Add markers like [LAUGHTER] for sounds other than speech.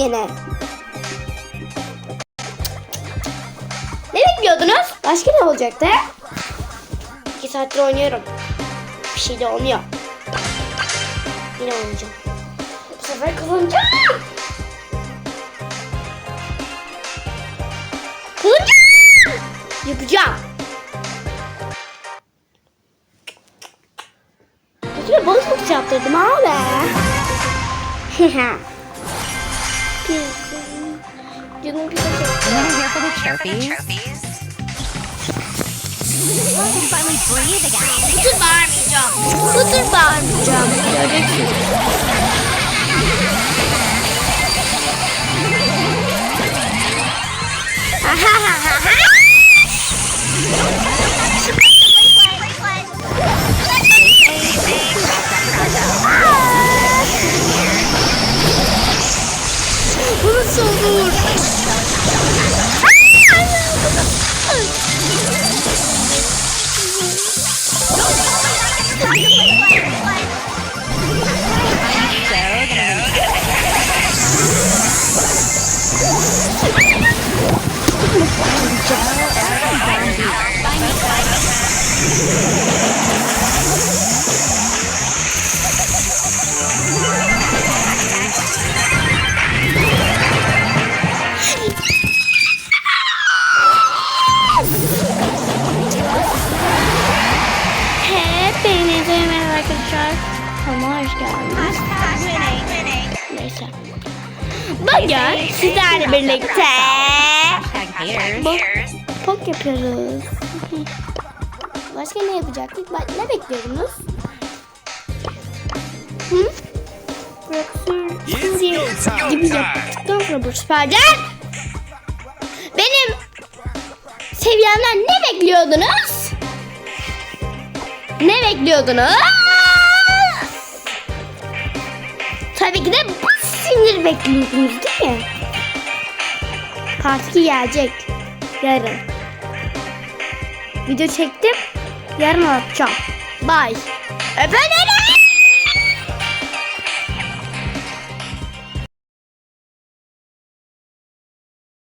yine. Ne bekliyordunuz? Başka ne olacaktı? İki saattir oynuyorum. Bir şey de olmuyor. Yine oynayacağım. Bu sefer kazanacağım. Kazanacağım. Yapacağım. Kötüne balık mı yaptırdım abi? [LAUGHS] you won't here for the trophies. Trophies. Can finally breathe again. Goodbye, Army Jump. Goodbye, Army Jump. Bu nasıl olur? Arkadaşlar. Kanalıma hoş geldiniz. Neyse. Bugün sizlerle birlikte pok yapıyoruz. Başka ne yapacaktık? Ne bekliyordunuz? Hı? Diye gibi yaptıktan sonra bu süperden benim seviyemden ne bekliyordunuz? Ne bekliyordunuz? Tabii ki de bu sinir bekliyordunuz değil mi? Part 2 gelecek. Yarın. Video çektim. Yarın atacağım. Bye. Öperim.